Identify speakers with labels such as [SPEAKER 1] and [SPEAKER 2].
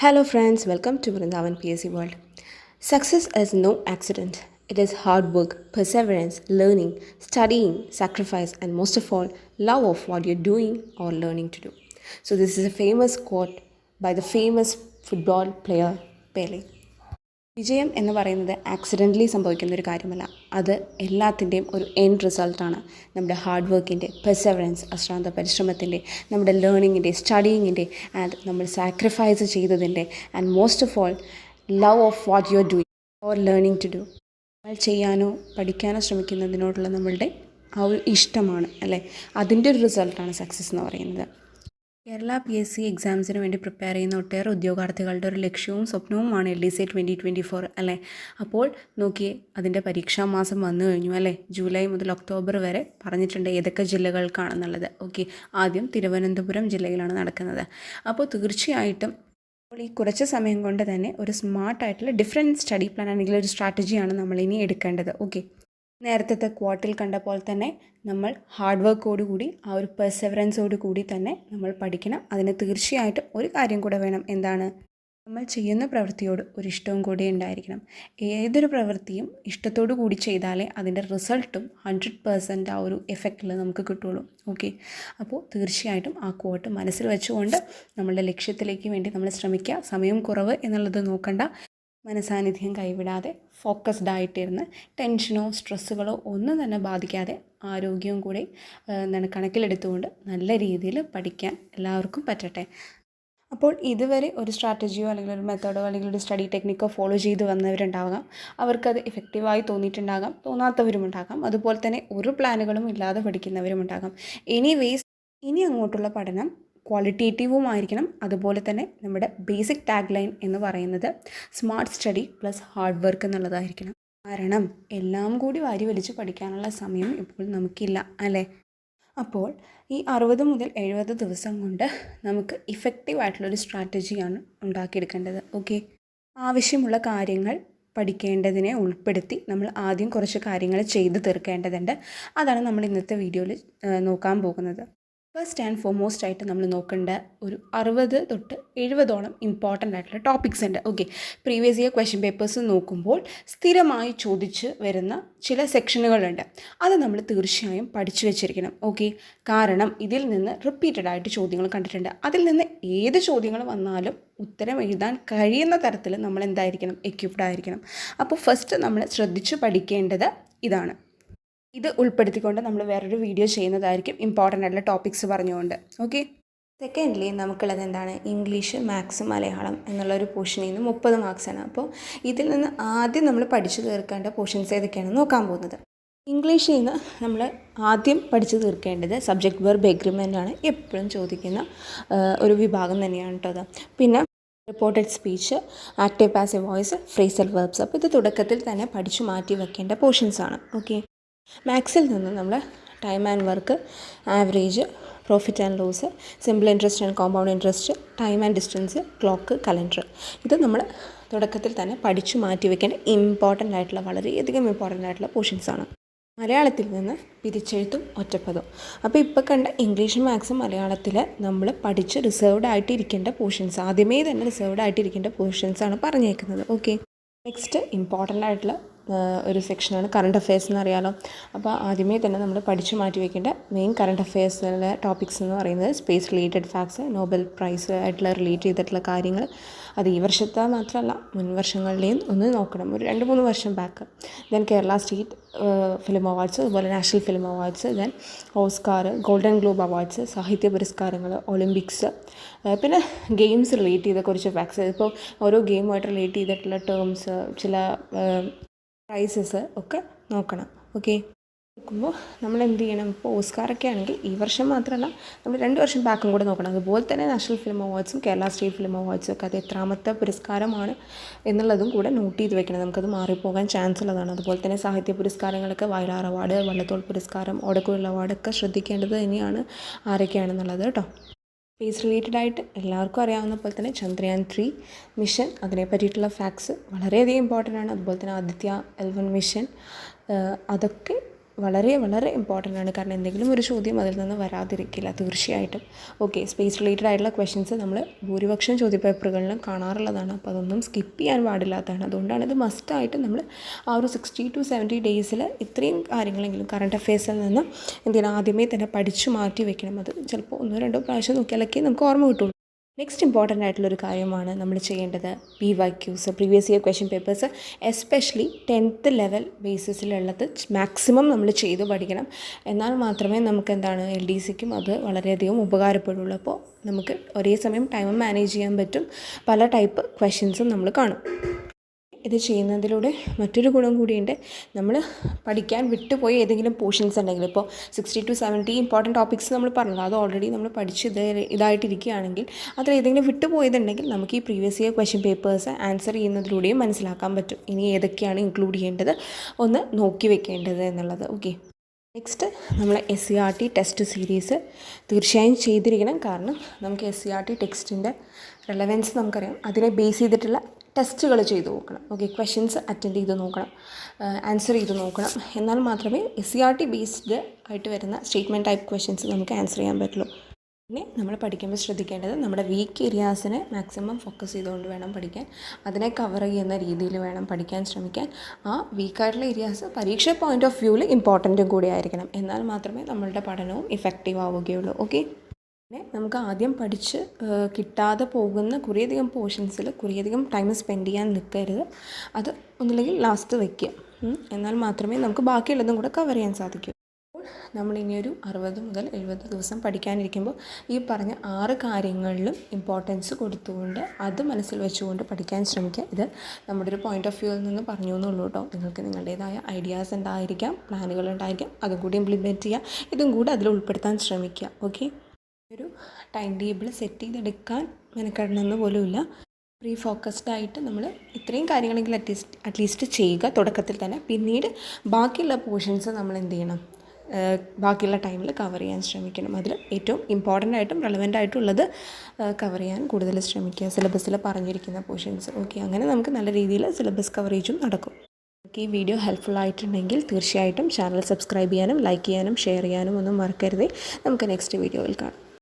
[SPEAKER 1] Hello, friends. Welcome to Vrindavan PSC World. Success is no accident. It is hard work, perseverance, learning, studying, sacrifice, and most of all, love of what you're doing or learning to do. So, this is a famous quote by the famous football player Pele. വിജയം എന്ന് പറയുന്നത് accidentally സംഭവിക്കുന്ന ഒരു കാര്യമല്ല. അത് എല്ലാത്തിന്റെയും ഒരു end റിസൾട്ടാണ് നമ്മുടെ ഹാർഡ് വർക്കിന്റെ പെർസെവറൻസ് അശ്രാന്ത പരിശ്രമത്തിന്റെ നമ്മുടെ ലേണിങ്ങിന്റെ സ്റ്റഡിയിങ്ങിന്റെ ആൻഡ് നമ്മൾ സാക്രിഫൈസ് ചെയ്തതിന്റെ and most of all love of what you are doing or learning to do നമ്മൾ ചെയ്യാനോ പഠിക്കാനോ ശ്രമിക്കുന്നതിനോടുള്ള നമ്മളുടെ ആ ഒരു ഇഷ്ടമാണ് അല്ലേ? അതിന്റെ ഒരു റിസൾട്ടാണ് സക്സസ് എന്ന് പറയുന്നത്. കേരള പി എസ് സി എക്സാംസിന് വേണ്ടി പ്രിപ്പയർ ചെയ്യുന്ന ഒട്ടേറെ ഉദ്യോഗാർത്ഥികളുടെ ഒരു ലക്ഷ്യവും സ്വപ്നവുമാണ് L D C twenty twenty four അല്ലേ? അപ്പോൾ നോക്കിയേ അതിന്റെ പരീക്ഷാ മാസം വന്നു കഴിഞ്ഞു അല്ലേ? ജൂലൈ മുതൽ ഒക്ടോബർ വരെ പറഞ്ഞിട്ടുണ്ട് ഏതൊക്കെ ജില്ലകൾക്കാണെന്നുള്ളത്. ഓക്കെ ആദ്യം തിരുവനന്തപുരം ജില്ലയിലാണ് നടക്കുന്നത്. അപ്പോൾ തീർച്ചയായിട്ടും അപ്പോൾ ഈ കുറച്ച് സമയം കൊണ്ട് തന്നെ ഒരു സ്മാർട്ടായിട്ടുള്ള ഡിഫറെന്റ് സ്റ്റഡി പ്ലാൻ അല്ലെങ്കിൽ ഒരു സ്ട്രാറ്റജിയാണ് നമ്മൾ ഇനി എടുക്കേണ്ടത്. ഓക്കെ നേരത്തെ ക്വാർട്ടിൽ കണ്ട പോലെ തന്നെ നമ്മൾ ഹാർഡ് വർക്കോടുകൂടി ആ ഒരു പെർസെവറൻസോട് കൂടി തന്നെ നമ്മൾ പഠിക്കണം. അതിന് തീർച്ചയായിട്ടും ഒരു കാര്യം കൂടെ വേണം. എന്താണ്? നമ്മൾ ചെയ്യുന്ന പ്രവൃത്തിയോട് ഒരു ഇഷ്ടവും കൂടി ഉണ്ടായിരിക്കണം. ഏതൊരു പ്രവൃത്തിയും ഇഷ്ടത്തോടു കൂടി ചെയ്താലേ അതിന്റെ റിസൾട്ടും ഹൺഡ്രഡ് പേഴ്സന്റ് ആ ഒരു എഫക്റ്റിൽ നമുക്ക് കിട്ടുള്ളൂ. ഓക്കെ? അപ്പോൾ തീർച്ചയായിട്ടും ആ കോട്ട് മനസ്സിൽ വെച്ചുകൊണ്ട് നമ്മളുടെ ലക്ഷ്യത്തിലേക്ക് വേണ്ടി നമ്മൾ ശ്രമിക്കുക. സമയം കുറവ് എന്നുള്ളത് നോക്കണ്ട. മനസാന്നിധ്യം കൈവിടാതെ ഫോക്കസ്ഡ് ആയിട്ടിരുന്ന് ടെൻഷനോ സ്ട്രെസ്സുകളോ ഒന്നും തന്നെ ബാധിക്കാതെ ആരോഗ്യവും കൂടി എന്താണ് കണക്കിലെടുത്തുകൊണ്ട് നല്ല രീതിയിൽ പഠിക്കാൻ എല്ലാവർക്കും പറ്റട്ടെ. അപ്പോൾ ഇതുവരെ ഒരു സ്ട്രാറ്റജിയോ അല്ലെങ്കിൽ ഒരു മെത്തേഡോ അല്ലെങ്കിൽ ഒരു സ്റ്റഡി ടെക്നിക്കോ ഫോളോ ചെയ്ത് വന്നവരുണ്ടാകാം. അവർക്കത് എഫക്റ്റീവായി തോന്നിയിട്ടുണ്ടാകാം തോന്നാത്തവരും ഉണ്ടാകാം. അതുപോലെ തന്നെ ഒരു പ്ലാനുകളും ഇല്ലാതെ പഠിക്കുന്നവരും ഉണ്ടാകാം. എനിവേസ് ഇനി അങ്ങോട്ടുള്ള പഠനം ക്വാളിറ്റേറ്റീവുമായിരിക്കണം അതുപോലെ തന്നെ നമ്മുടെ ബേസിക് ടാഗ് ലൈൻ എന്ന് പറയുന്നത് smart study plus hard work എന്നുള്ളതായിരിക്കണം. കാരണം എല്ലാം കൂടി വാരി വലിച്ച് പഠിക്കാനുള്ള സമയം ഇപ്പോൾ നമുക്കില്ല അല്ലേ? അപ്പോൾ ഈ അറുപത് മുതൽ എഴുപത് ദിവസം കൊണ്ട് നമുക്ക് ഇഫക്റ്റീവ് ആയിട്ടുള്ളൊരു സ്ട്രാറ്റജിയാണ് ഉണ്ടാക്കിയെടുക്കേണ്ടത്. ഓക്കെ ആവശ്യമുള്ള കാര്യങ്ങൾ പഠിക്കേണ്ടതിനെ ഉൾപ്പെടുത്തി നമ്മൾ ആദ്യം കുറച്ച് കാര്യങ്ങൾ ചെയ്തു തീർക്കേണ്ടതുണ്ട്. അതാണ് നമ്മൾ ഇന്നത്തെ വീഡിയോയിൽ നോക്കാൻ പോകുന്നത്. ഫസ്റ്റ് ആൻഡ് ഫോർമോസ്റ്റ് ആയിട്ട് നമ്മൾ നോക്കേണ്ട ഒരു അറുപത് തൊട്ട് എഴുപതോളം ഇമ്പോർട്ടന്റ് ആയിട്ടുള്ള ടോപ്പിക്സ് ഉണ്ട്. Okay previous year question papers നോക്കുമ്പോൾ സ്ഥിരമായി ചോദിച്ച് വരുന്ന ചില സെക്ഷനുകളുണ്ട് അത് നമ്മൾ തീർച്ചയായും പഠിച്ചു വെച്ചിരിക്കണം. ഓക്കെ കാരണം ഇതിൽ നിന്ന് റിപ്പീറ്റഡ് ആയിട്ട് ചോദ്യങ്ങൾ കണ്ടിട്ടുണ്ട്. അതിൽ നിന്ന് ഏത് ചോദ്യങ്ങൾ വന്നാലും ഉത്തരം എഴുതാൻ കഴിയുന്ന തരത്തിൽ നമ്മൾ എന്തായിരിക്കണം? എക്യുപ്ഡ് ആയിരിക്കണം. അപ്പോൾ ഫസ്റ്റ് നമ്മൾ ശ്രദ്ധിച്ച് പഠിക്കേണ്ടത് ഇതാണ്. ഇത് ഉൾപ്പെടുത്തിക്കൊണ്ട് നമ്മൾ വേറൊരു വീഡിയോ ചെയ്യുന്നതായിരിക്കും ഇമ്പോർട്ടന്റ് ആയിട്ടുള്ള ടോപ്പിക്സ് പറഞ്ഞുകൊണ്ട്. ഓക്കെ സെക്കൻഡ്ലി നമുക്കുള്ളത് എന്താണ്? ഇംഗ്ലീഷ് മാത്സ് മലയാളം എന്നുള്ള ഒരു പോർഷനിൽ നിന്ന് മുപ്പത് മാർക്സാണ് അപ്പോൾ ഇതിൽ നിന്ന് ആദ്യം നമ്മൾ പഠിച്ചു തീർക്കേണ്ട പോർഷൻസ് ഏതൊക്കെയാണ് നോക്കാൻ പോകുന്നത്. ഇംഗ്ലീഷിൽ നിന്ന് നമ്മൾ ആദ്യം പഠിച്ചു തീർക്കേണ്ടത് സബ്ജക്റ്റ് വെർബ് എഗ്രിമെന്റ് ആണ്. എപ്പോഴും ചോദിക്കുന്ന ഒരു വിഭാഗം തന്നെയാണ് കേട്ടോ പിന്നെ reported speech active passive voice phrasal verbs അപ്പോൾ ഇത് തുടക്കത്തിൽ തന്നെ പഠിച്ചു മാറ്റി വെക്കേണ്ട പോർഷൻസ് ആണ്. ഓക്കെ മാത്സിൽ നിന്ന് നമ്മൾ time and work average profit and loss simple interest and compound interest time and distance clock calendar ഇത് നമ്മൾ തുടക്കത്തിൽ തന്നെ പഠിച്ചു മാറ്റി വെക്കേണ്ട ഇമ്പോർട്ടന്റ് ആയിട്ടുള്ള വളരെയധികം ഇമ്പോർട്ടന്റ് ആയിട്ടുള്ള പോർഷൻസ് ആണ്. മലയാളത്തിൽ നിന്ന് പിരിച്ചെഴുത്തും ഒറ്റപ്പദവും അപ്പോൾ ഇപ്പോൾ കണ്ട ഇംഗ്ലീഷ് മാത്സും മലയാളത്തിൽ നമ്മൾ പഠിച്ച് റിസർവ്ഡ് ആയിട്ടിരിക്കേണ്ട പോർഷൻസ് ആദ്യമേ തന്നെ റിസർവ്ഡ് ആയിട്ടിരിക്കേണ്ട പോർഷൻസ് ആണ് പറഞ്ഞേക്കുന്നത്. ഓക്കെ നെക്സ്റ്റ് ഇമ്പോർട്ടന്റ് ആയിട്ടുള്ള ഒരു സെക്ഷനാണ് കറണ്ട് അഫയേഴ്സ് എന്ന് അറിയാലോ അപ്പോൾ ആദ്യമേ തന്നെ നമ്മൾ പഠിച്ചു മാറ്റി വയ്ക്കേണ്ട മെയിൻ കറണ്ട് അഫയേഴ്സിലെ ടോപ്പിക്സ് എന്ന് പറയുന്നത് space related facts Nobel prize ആയിട്ടുള്ള റിലേറ്റ് ചെയ്തിട്ടുള്ള കാര്യങ്ങൾ. അത് ഈ വർഷത്തെ മാത്രമല്ല മുൻ വർഷങ്ങളിലെയും ഒന്ന് നോക്കണം. ഒരു രണ്ട് മൂന്ന് വർഷം back then Kerala state film awards അതുപോലെ national film awards then Oscar golden globe awards സാഹിത്യ പുരസ്കാരങ്ങൾ ഒളിമ്പിക്സ് പിന്നെ ഗെയിംസ് റിലേറ്റ് ചെയ്ത കുറച്ച് ഫാക്ട്സ് ഇപ്പോൾ ഓരോ ഗെയിമുമായിട്ട് റിലേറ്റ് ചെയ്തിട്ടുള്ള ടേംസ് ചില പ്രൈസസ് ഒക്കെ നോക്കണം. ഓക്കെ നോക്കുമ്പോൾ നമ്മൾ എന്ത് ചെയ്യണം? ഇപ്പോൾ ഓസ്കാറൊക്കെ ആണെങ്കിൽ ഈ വർഷം മാത്രമല്ല നമ്മൾ രണ്ട് വർഷം ബാക്കും കൂടെ നോക്കണം. അതുപോലെ തന്നെ നാഷണൽ ഫിലിം അവാർഡ്സും കേരള സ്റ്റേറ്റ് ഫിലിം അവാർഡ്സും ഒക്കെ അത് എത്രാമത്തെ പുരസ്കാരമാണ് എന്നുള്ളതും കൂടെ നോട്ട് ചെയ്ത് വെക്കണം. നമുക്കത് മാറിപ്പോകാൻ ചാൻസ് ഉള്ളതാണ്. അതുപോലെ തന്നെ സാഹിത്യ പുരസ്കാരങ്ങളൊക്കെ വയലാർ അവാർഡ് വള്ളത്തോൾ പുരസ്കാരം ഓടക്കുഴൽ അവാർഡൊക്കെ ശ്രദ്ധിക്കേണ്ടത് തന്നെയാണ് ആരൊക്കെയാണെന്നുള്ളത് കേട്ടോ. സ്പേസ് റിലേറ്റഡ് ആയിട്ട് എല്ലാവർക്കും അറിയാവുന്ന പോലെ തന്നെ ചന്ദ്രയാൻ ത്രീ മിഷൻ അതിനെ പറ്റിയിട്ടുള്ള ഫാക്ട്സ് വളരെയധികം ഇമ്പോർട്ടന്റ് ആണ്. അതുപോലെ തന്നെ ആദിത്യ എൽവൺ മിഷൻ അതൊക്കെ വളരെ വളരെ ഇമ്പോർട്ടന്റ് ആണ്. കാരണം എന്തെങ്കിലും ഒരു ചോദ്യം അതിൽ നിന്ന് വരാതിരിക്കില്ല തീർച്ചയായിട്ടും. ഓക്കെ സ്പേസ് റിലേറ്റഡ് ആയിട്ടുള്ള ക്വസ്റ്റ്യൻസ് നമ്മൾ ഭൂരിപക്ഷം ചോദ്യപേപ്പറുകളിലും കാണാറുള്ളതാണ്. അപ്പോൾ അതൊന്നും സ്കിപ്പ് ചെയ്യാൻ പാടില്ലാത്തതാണ്. അതുകൊണ്ടാണ് ഇത് മസ്റ്റായിട്ട് നമ്മൾ ആ ഒരു സിക്സ്റ്റി ടു സെവന്റി ഡേയ്സിൽ ഇത്രയും കാര്യങ്ങളെങ്കിലും കറണ്ട് അഫയേഴ്സിൽ നിന്ന് എന്തെങ്കിലും ആദ്യമേ തന്നെ പഠിച്ചു മാറ്റി വെക്കണം. അത് ചിലപ്പോൾ ഒന്നോ രണ്ടോ പ്രാവശ്യം നോക്കിയാലൊക്കെ നമുക്ക് ഓർമ്മ കിട്ടുള്ളൂ. നെക്സ്റ്റ് ഇമ്പോർട്ടന്റ് ആയിട്ടുള്ളൊരു കാര്യമാണ് നമ്മൾ ചെയ്യേണ്ടത് P Y Qs previous year question papers especially tenth level ബേസിസിലുള്ളത് maximum നമ്മൾ ചെയ്ത് പഠിക്കണം. എന്നാൽ മാത്രമേ നമുക്ക് എന്താണ് എൽ ഡി സിക്കും അത് വളരെയധികം ഉപകാരപ്പെടുള്ളൂ. അപ്പോൾ നമുക്ക് ഒരേ സമയം ടൈം മാനേജ് ചെയ്യാൻ പറ്റും. പല ടൈപ്പ് ക്വസ്റ്റ്യൻസും നമ്മൾ കാണും. ഇത് ചെയ്യുന്നതിലൂടെ മറ്റൊരു ഗുണം കൂടിയുണ്ട്. നമ്മൾ പഠിക്കാൻ വിട്ടുപോയ ഏതെങ്കിലും പോർഷൻസ് ഉണ്ടെങ്കിൽ ഇപ്പോൾ sixty to seventy important topics നമ്മൾ പറഞ്ഞത് അത് ഓൾറെഡി നമ്മൾ പഠിച്ച് ഇത് ഇതായിട്ടിരിക്കുകയാണെങ്കിൽ അത്ര ഏതെങ്കിലും വിട്ടുപോയതുണ്ടെങ്കിൽ നമുക്ക് ഈ previous year question papers answer ചെയ്യുന്നതിലൂടെയും മനസ്സിലാക്കാൻ പറ്റും. ഇനി ഏതൊക്കെയാണ് ഇൻക്ലൂഡ് ചെയ്യേണ്ടത്? ഒന്ന് നോക്കി വെക്കേണ്ടത് എന്നുള്ളത്. ഓക്കെ നെക്സ്റ്റ് നമ്മൾ S C R T test series തീർച്ചയായും ചെയ്തിരിക്കണം. കാരണം നമുക്ക് എസ് സി ആർ ടി ടെക്സ്റ്റിന്റെ റെലവൻസ് നമുക്കറിയാം. അതിനെ ബേസ് ചെയ്തിട്ടുള്ള ടെസ്റ്റുകൾ ചെയ്തു നോക്കണം. ഓക്കെ ക്വസ്റ്റ്യൻസ് അറ്റൻഡ് ചെയ്ത് നോക്കണം. ആൻസർ ചെയ്ത് നോക്കണം. എന്നാൽ മാത്രമേ S C R T based ആയിട്ട് വരുന്ന സ്റ്റേറ്റ്മെന്റ് ടൈപ്പ് ക്വസ്റ്റ്യൻസ് നമുക്ക് ആൻസർ ചെയ്യാൻ പറ്റുള്ളൂ. പിന്നെ നമ്മൾ പഠിക്കുമ്പോൾ ശ്രദ്ധിക്കേണ്ടത് നമ്മുടെ വീക്ക് ഏരിയാസിനെ മാക്സിമം ഫോക്കസ് ചെയ്തുകൊണ്ട് വേണം പഠിക്കാൻ. അതിനെ കവർ ചെയ്യുന്ന രീതിയിൽ വേണം പഠിക്കാൻ ശ്രമിക്കാൻ. ആ വീക്കായിട്ടുള്ള ഏരിയാസ് പരീക്ഷ പോയിന്റ് ഓഫ് വ്യൂവിൽ ഇമ്പോർട്ടന്റും കൂടി ആയിരിക്കണം. എന്നാൽ മാത്രമേ നമ്മളുടെ പഠനവും ഇഫക്റ്റീവ് ആവുകയുള്ളൂ. ഓക്കെ പിന്നെ നമുക്ക് ആദ്യം പഠിച്ച് കിട്ടാതെ പോകുന്ന കുറേയധികം പോർഷൻസിൽ കുറേയധികം ടൈം സ്പെൻഡ് ചെയ്യാൻ നിൽക്കരുത് അത് ഒന്നില്ലെങ്കിൽ ലാസ്റ്റ് വയ്ക്കുക. എന്നാൽ മാത്രമേ നമുക്ക് ബാക്കിയുള്ളതും കൂടെ കവർ ചെയ്യാൻ സാധിക്കൂ. നമ്മളിനി ഒരു അറുപത് മുതൽ എഴുപത് ദിവസം പഠിക്കാനിരിക്കുമ്പോൾ ഈ പറഞ്ഞ ആറ് കാര്യങ്ങളിലും ഇമ്പോർട്ടൻസ് കൊടുത്തുകൊണ്ട് അത് മനസ്സിൽ വെച്ചുകൊണ്ട് പഠിക്കാൻ ശ്രമിക്കുക. ഇത് നമ്മുടെ ഒരു പോയിന്റ് ഓഫ് വ്യൂവിൽ നിന്ന് പറഞ്ഞു എന്നുള്ളൂ കേട്ടോ. നിങ്ങൾക്ക് നിങ്ങളുടേതായ ഐഡിയാസ് ഉണ്ടായിരിക്കാം പ്ലാനുകൾ ഉണ്ടായിരിക്കാം അതും കൂടി ഇംപ്ലിമെന്റ് ചെയ്യുക. ഇതും കൂടി അതിൽ ഉൾപ്പെടുത്താൻ ശ്രമിക്കുക. ഓക്കെ ഒരു ടൈം ടേബിൾ സെറ്റ് ചെയ്തെടുക്കാൻ മെനക്കെടണമെന്ന് പോലുമില്ല. പ്രീ ഫോക്കസ്ഡ് ആയിട്ട് നമ്മൾ ഇത്രയും കാര്യങ്ങളെങ്കിൽ അറ്റ്ലീസ്റ്റ് അറ്റ്ലീസ്റ്റ് ചെയ്യുക തുടക്കത്തിൽ തന്നെ. പിന്നീട് ബാക്കിയുള്ള പോർഷൻസ് നമ്മൾ എന്ത് ചെയ്യണം ബാക്കിയുള്ള ടൈമിൽ കവർ ചെയ്യാൻ ശ്രമിക്കണം. അതിൽ ഏറ്റവും ഇമ്പോർട്ടന്റ് ആയിട്ടും റെലവന്റ് ആയിട്ടുള്ളത് കവർ ചെയ്യാൻ കൂടുതൽ ശ്രമിക്കുക. സിലബസിൽ പറഞ്ഞിരിക്കുന്ന പോർഷൻസ് ഓക്കെ അങ്ങനെ നമുക്ക് നല്ല രീതിയിൽ സിലബസ് കവറേജും നടക്കും. നിങ്ങൾക്ക് ഈ വീഡിയോ ഹെൽപ്ഫുൾ ആയിട്ടുണ്ടെങ്കിൽ തീർച്ചയായിട്ടും ചാനൽ സബ്സ്ക്രൈബ് ചെയ്യാനും ലൈക്ക് ചെയ്യാനും ഷെയർ ചെയ്യാനും ഒന്നും മറക്കരുതേ. നമുക്ക് നെക്സ്റ്റ് വീഡിയോയിൽ കാണാം.